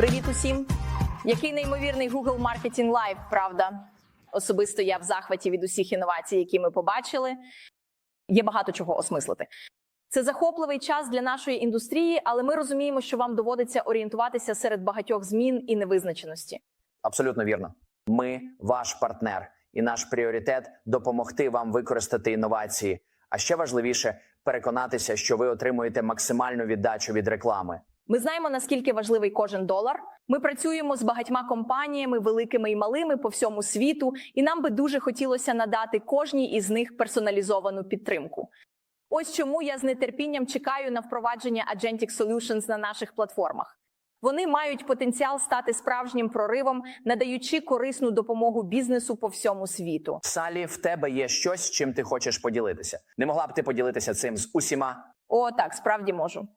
Привіт усім! Який неймовірний Google Marketing Live, правда? Особисто я в захваті від усіх інновацій, які ми побачили. Є багато чого осмислити. Це захопливий час для нашої індустрії, але ми розуміємо, що вам доводиться орієнтуватися серед багатьох змін і невизначеності. Абсолютно вірно. Ми ваш партнер, і наш пріоритет допомогти вам використати інновації. А ще важливіше переконатися, що ви отримуєте максимальну віддачу від реклами. Ми знаємо, наскільки важливий кожен долар. Ми працюємо з багатьма компаніями, великими і малими по всьому світу, і нам би дуже хотілося надати кожній із них персоналізовану підтримку. Ось чому я з нетерпінням чекаю на впровадження Agentic Solutions на наших платформах. Вони мають потенціал стати справжнім проривом, надаючи корисну допомогу бізнесу по всьому світу. Салі, в тебе є щось, чим ти хочеш поділитися. Не могла б ти поділитися цим з усіма? О, так, справді можу.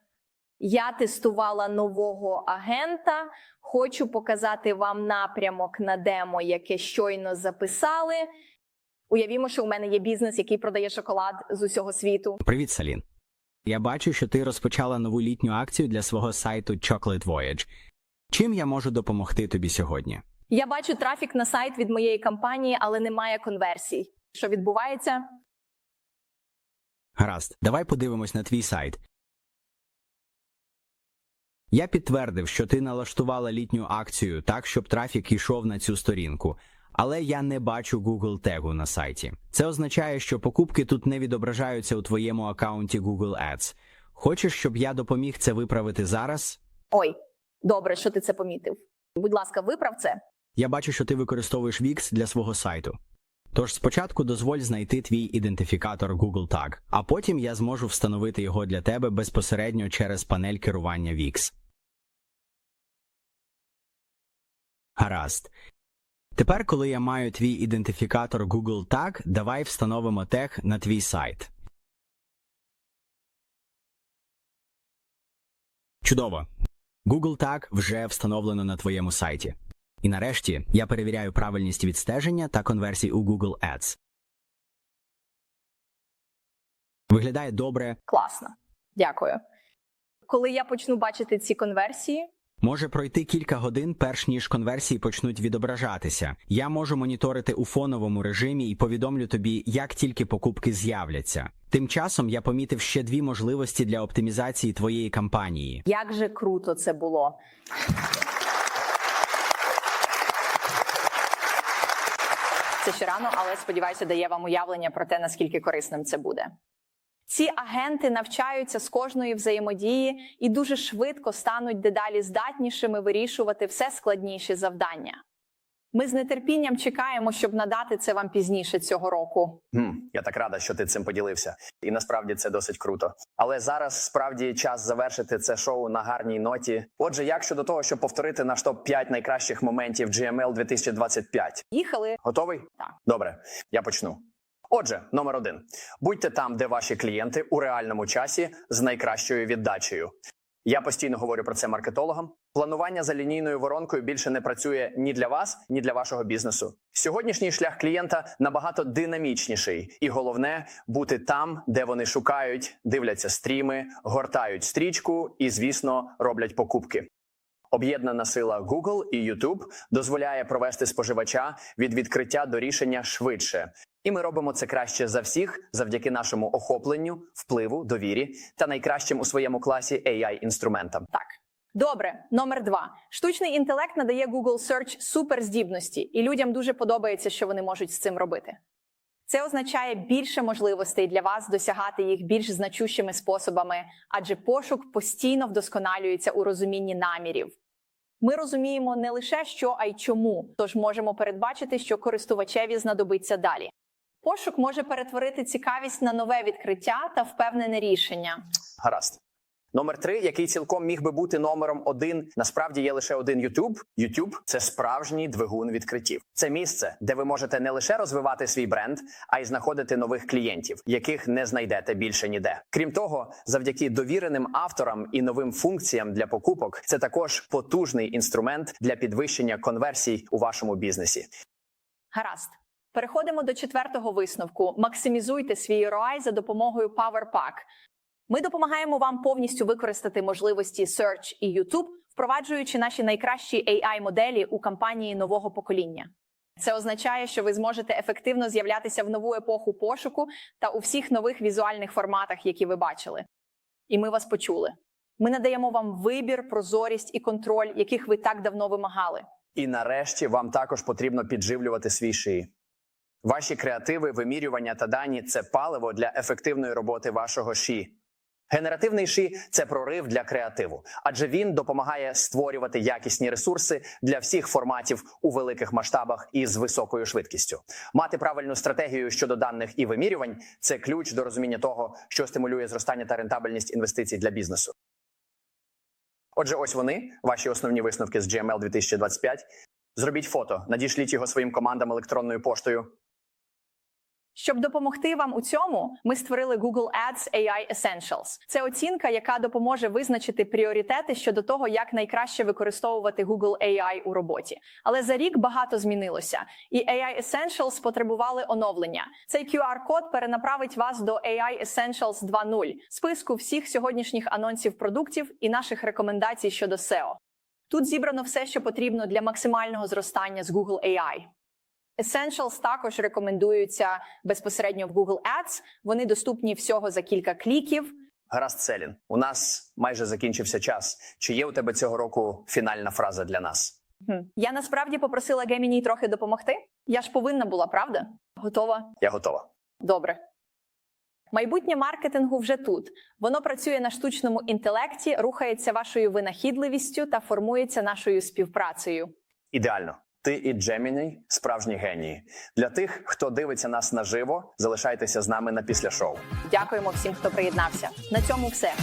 Я тестувала нового агента. Хочу показати вам напрямок на демо, яке щойно записали. Уявімо, що у мене є бізнес, який продає шоколад з усього світу. Привіт, Салін. Я бачу, що ти розпочала нову літню акцію для свого сайту Chocolate Voyage. Чим я можу допомогти тобі сьогодні? Я бачу трафік на сайт від моєї компанії, але немає конверсій. Що відбувається? Гаразд, давай подивимось на твій сайт. Я підтвердив, що ти налаштувала літню акцію так, щоб трафік йшов на цю сторінку, але я не бачу Google тегу на сайті. Це означає, що покупки тут не відображаються у твоєму аккаунті Google Ads. Хочеш, щоб я допоміг це виправити зараз? Ой, добре, що ти це помітив. Будь ласка, виправ це. Я бачу, що ти використовуєш Wix для свого сайту. Тож спочатку дозволь знайти твій ідентифікатор Google Tag, а потім я зможу встановити його для тебе безпосередньо через панель керування Wix. Гаразд. Тепер, коли я маю твій ідентифікатор Google Tag, давай встановимо тег на твій сайт. Чудово. Google Tag вже встановлено на твоєму сайті. І нарешті я перевіряю правильність відстеження та конверсій у Google Ads. Виглядає добре. Класно. Дякую. Коли я почну бачити ці конверсії, Може пройти кілька годин, перш ніж конверсії почнуть відображатися. Я можу моніторити у фоновому режимі і повідомлю тобі, як тільки покупки з'являться. Тим часом я помітив ще дві можливості для оптимізації твоєї кампанії. як же круто це було. Це ще рано, але сподіваюся, дає вам уявлення про те, наскільки корисним це буде. Ці агенти навчаються з кожної взаємодії і дуже швидко стануть дедалі здатнішими вирішувати все складніші завдання. Ми з нетерпінням чекаємо, щоб надати це вам пізніше цього року. Хм, я так рада, що ти цим поділився. І насправді це досить круто. Але зараз справді час завершити це шоу на гарній ноті. Отже, як щодо того, щоб повторити наш топ 5 найкращих моментів GML 2025? Їхали Готовий? Так. Добре, я почну. Отже, номер один: будьте там, де ваші клієнти у реальному часі з найкращою віддачею. Я постійно говорю про це маркетологам. Планування за лінійною воронкою більше не працює ні для вас, ні для вашого бізнесу. Сьогоднішній шлях клієнта набагато динамічніший, і головне бути там, де вони шукають, дивляться стріми, гортають стрічку і, звісно, роблять покупки. Об'єднана сила Google і YouTube дозволяє провести споживача від відкриття до рішення швидше. І ми робимо це краще за всіх завдяки нашому охопленню, впливу, довірі та найкращим у своєму класі AI інструментам. Так. Добре, номер два. Штучний інтелект надає Google Search суперздібності, і людям дуже подобається, що вони можуть з цим робити. Це означає більше можливостей для вас досягати їх більш значущими способами, адже пошук постійно вдосконалюється у розумінні намірів. Ми розуміємо не лише що, а й чому, тож можемо передбачити, що користувачеві знадобиться далі. Пошук може перетворити цікавість на нове відкриття та впевнене рішення. Гаразд. Номер три, який цілком міг би бути номером один, насправді є лише один YouTube. YouTube – це справжній двигун відкриттів. Це місце, де ви можете не лише розвивати свій бренд, а й знаходити нових клієнтів, яких не знайдете більше ніде. Крім того, завдяки довіреним авторам і новим функціям для покупок, це також потужний інструмент для підвищення конверсій у вашому бізнесі. Гаразд. Переходимо до четвертого висновку. Максимізуйте свій ROI за допомогою PowerPack. Ми допомагаємо вам повністю використати можливості Search і YouTube впроваджуючи наші найкращі AI моделі у кампанії нового покоління. Це означає, що ви зможете ефективно з'являтися в нову епоху пошуку та у всіх нових візуальних форматах, які ви бачили. І ми вас почули. Ми надаємо вам вибір, прозорість і контроль, яких ви так давно вимагали. І нарешті вам також потрібно підживлювати свій шиї. Ваші креативи, вимірювання та дані це паливо для ефективної роботи вашого ші. Генеративний ші це прорив для креативу, адже він допомагає створювати якісні ресурси для всіх форматів у великих масштабах і з високою швидкістю. Мати правильну стратегію щодо даних і вимірювань це ключ до розуміння того, що стимулює зростання та рентабельність інвестицій для бізнесу. Отже, ось вони, ваші основні висновки з GML 2025. Зробіть фото, надішліть його своїм командам електронною поштою. Щоб допомогти вам у цьому, ми створили Google Ads AI Essentials. Це оцінка, яка допоможе визначити пріоритети щодо того, як найкраще використовувати Google AI у роботі. Але за рік багато змінилося, і AI Essentials потребували оновлення. Цей QR-код перенаправить вас до AI Essentials 2.0 списку всіх сьогоднішніх анонсів продуктів і наших рекомендацій щодо SEO. Тут зібрано все, що потрібно для максимального зростання з Google AI. Essentials також рекомендуються безпосередньо в Google Ads. Вони доступні всього за кілька кліків. Гаразд, Селін. У нас майже закінчився час. Чи є у тебе цього року фінальна фраза для нас? Я насправді попросила Геміні трохи допомогти. Я ж повинна була, правда? Готова? Я готова. Добре. Майбутнє маркетингу вже тут. Воно працює на штучному інтелекті, рухається вашою винахідливістю та формується нашою співпрацею. Ідеально. Ти і Джеміні справжні генії. Для тих, хто дивиться нас наживо, залишайтеся з нами на після шоу. Дякуємо всім, хто приєднався. На цьому все.